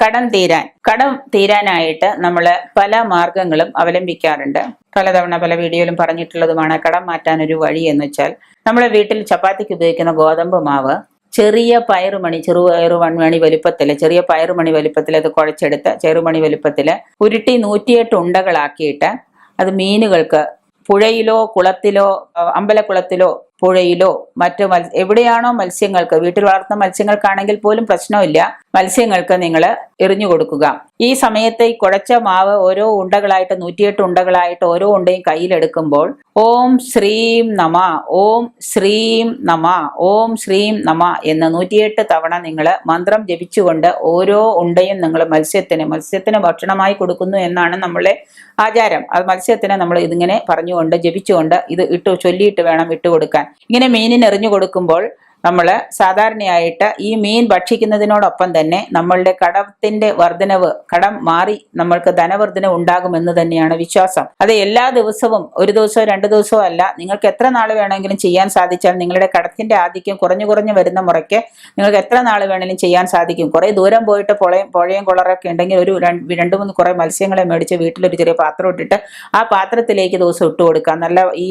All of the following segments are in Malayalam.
കടം തീരാൻ കടം തീരാനായിട്ട് നമ്മൾ പല മാർഗങ്ങളും അവലംബിക്കാറുണ്ട്. പലതവണ പല വീഡിയോയിലും പറഞ്ഞിട്ടുള്ളതുമാണ് കടം മാറ്റാൻ ഒരു വഴി എന്ന് വെച്ചാൽ നമ്മുടെ വീട്ടിൽ ചപ്പാത്തിക്ക് ഉപയോഗിക്കുന്ന ഗോതമ്പ് മാവ് ചെറിയ പയറുമണി ചെറുപയറു മണി വലുപ്പത്തിൽ ചെറിയ പയറുമണി വലിപ്പത്തിൽ അത് കുഴച്ചെടുത്ത് ചെറുമണി വലിപ്പത്തിൽ ഉരുട്ടി നൂറ്റിയെട്ട് ഉണ്ടകളാക്കിയിട്ട് അത് മീനുകൾക്ക് പുഴയിലോ കുളത്തിലോ അമ്പലക്കുളത്തിലോ പുഴയിലോ മറ്റു മൽ എവിടെയാണോ മത്സ്യങ്ങൾക്ക് വീട്ടിൽ വളർത്തുന്ന മത്സ്യങ്ങൾക്കാണെങ്കിൽ പോലും പ്രശ്നമില്ല. മത്സ്യങ്ങൾക്ക് നിങ്ങൾ എറിഞ്ഞു കൊടുക്കുക. ഈ സമയത്ത് ഈ കുഴച്ച മാവ് ഓരോ ഉണ്ടകളായിട്ട് നൂറ്റിയെട്ട് ഉണ്ടകളായിട്ട് ഓരോ ഉണ്ടയും കയ്യിലെടുക്കുമ്പോൾ ഓം ശ്രീം നമ ഓം ശ്രീം നമ ഓം ശ്രീം നമ എന്ന് നൂറ്റിയെട്ട് തവണ നിങ്ങൾ മന്ത്രം ജപിച്ചുകൊണ്ട് ഓരോ ഉണ്ടയും നിങ്ങൾ മത്സ്യത്തിന് മത്സ്യത്തിന് ഭക്ഷണമായി കൊടുക്കുന്നു എന്നാണ് നമ്മളെ ആചാരം. അത് മത്സ്യത്തിന് നമ്മൾ ഇതിങ്ങനെ പറഞ്ഞുകൊണ്ട് ജപിച്ചുകൊണ്ട് ഇത് ഇട്ട് ചൊല്ലിയിട്ട് വേണം ഇട്ട് കൊടുക്കാൻ. ഇങ്ങനെ മീനിന് എറിഞ്ഞു കൊടുക്കുമ്പോൾ നമ്മൾ സാധാരണയായിട്ട് ഈ മീൻ ഭക്ഷിക്കുന്നതിനോടൊപ്പം തന്നെ നമ്മളുടെ കടത്തിന്റെ വർധനവ് കടം മാറി നമ്മൾക്ക് ധനവർധന ഉണ്ടാകുമെന്ന് തന്നെയാണ് വിശ്വാസം. അത് എല്ലാ ദിവസവും ഒരു ദിവസമോ രണ്ട് ദിവസമോ അല്ല നിങ്ങൾക്ക് എത്ര നാൾ വേണമെങ്കിലും ചെയ്യാൻ സാധിച്ചാൽ നിങ്ങളുടെ കടത്തിന്റെ ആധിക്യം കുറഞ്ഞു കുറഞ്ഞു വരുന്ന മുറയ്ക്ക് നിങ്ങൾക്ക് എത്ര നാൾ വേണമെങ്കിലും ചെയ്യാൻ സാധിക്കും. കുറേ ദൂരം പോയിട്ട് പുഴയും പുഴയും കുളറൊക്കെ ഉണ്ടെങ്കിൽ ഒരു രണ്ട് മൂന്ന് കുറേ മത്സ്യങ്ങളെ മേടിച്ച് വീട്ടിലൊരു ചെറിയ പാത്രം ഇട്ടിട്ട് ആ പാത്രത്തിലേക്ക് ദിവസം ഇട്ട് കൊടുക്കുക നല്ല ഈ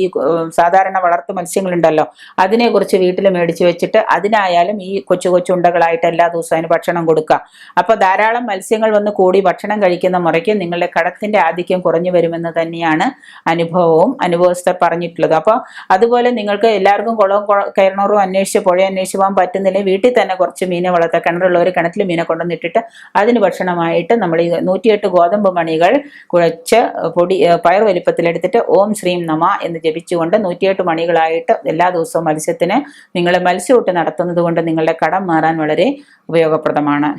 സാധാരണ വളർത്തു മത്സ്യങ്ങളുണ്ടല്ലോ അതിനെ കുറിച്ച് വീട്ടിൽ മേടിച്ച് വെച്ചിട്ട് അതിനായാലും ഈ കൊച്ചു കൊച്ചുണ്ടകളായിട്ട് എല്ലാ ദിവസവും അതിന് ഭക്ഷണം കൊടുക്കുക അപ്പോൾ ധാരാളം മത്സ്യങ്ങൾ വന്ന് കൂടി ഭക്ഷണം കഴിക്കുന്ന മുറയ്ക്ക് നിങ്ങളുടെ കടത്തിന്റെ ആധിക്യം കുറഞ്ഞു വരുമെന്ന് തന്നെയാണ് അനുഭവവും അനുഭവസ്ഥർ പറഞ്ഞിട്ടുള്ളത്. അപ്പോൾ അതുപോലെ നിങ്ങൾക്ക് എല്ലാവർക്കും കുളവും കയറണോറും അന്വേഷിച്ച് പുഴ അന്വേഷിച്ച് പോകാൻ പറ്റുന്നില്ല? വീട്ടിൽ തന്നെ കുറച്ച് മീനെ വളർത്തുക ഒരു കിണറ്റിൽ മീനെ കൊണ്ടുവന്നിട്ടിട്ട് അതിന് ഭക്ഷണമായിട്ട് നമ്മൾ ഈ നൂറ്റിയെട്ട് ഗോതമ്പ് മണികൾ കുഴച്ച് പൊടി പയർ വലിപ്പത്തിലെടുത്തിട്ട് ഓം ശ്രീം നമ എന്ന് ജപിച്ചുകൊണ്ട് നൂറ്റിയെട്ട് മണികളായിട്ട് എല്ലാ ദിവസവും മത്സ്യത്തിന് നിങ്ങൾ മത്സ്യമൂട്ട് നടത്തുന്നത് കൊണ്ട് നിങ്ങളുടെ കടം മാറാൻ വളരെ ഉപയോഗപ്രദമാണ്.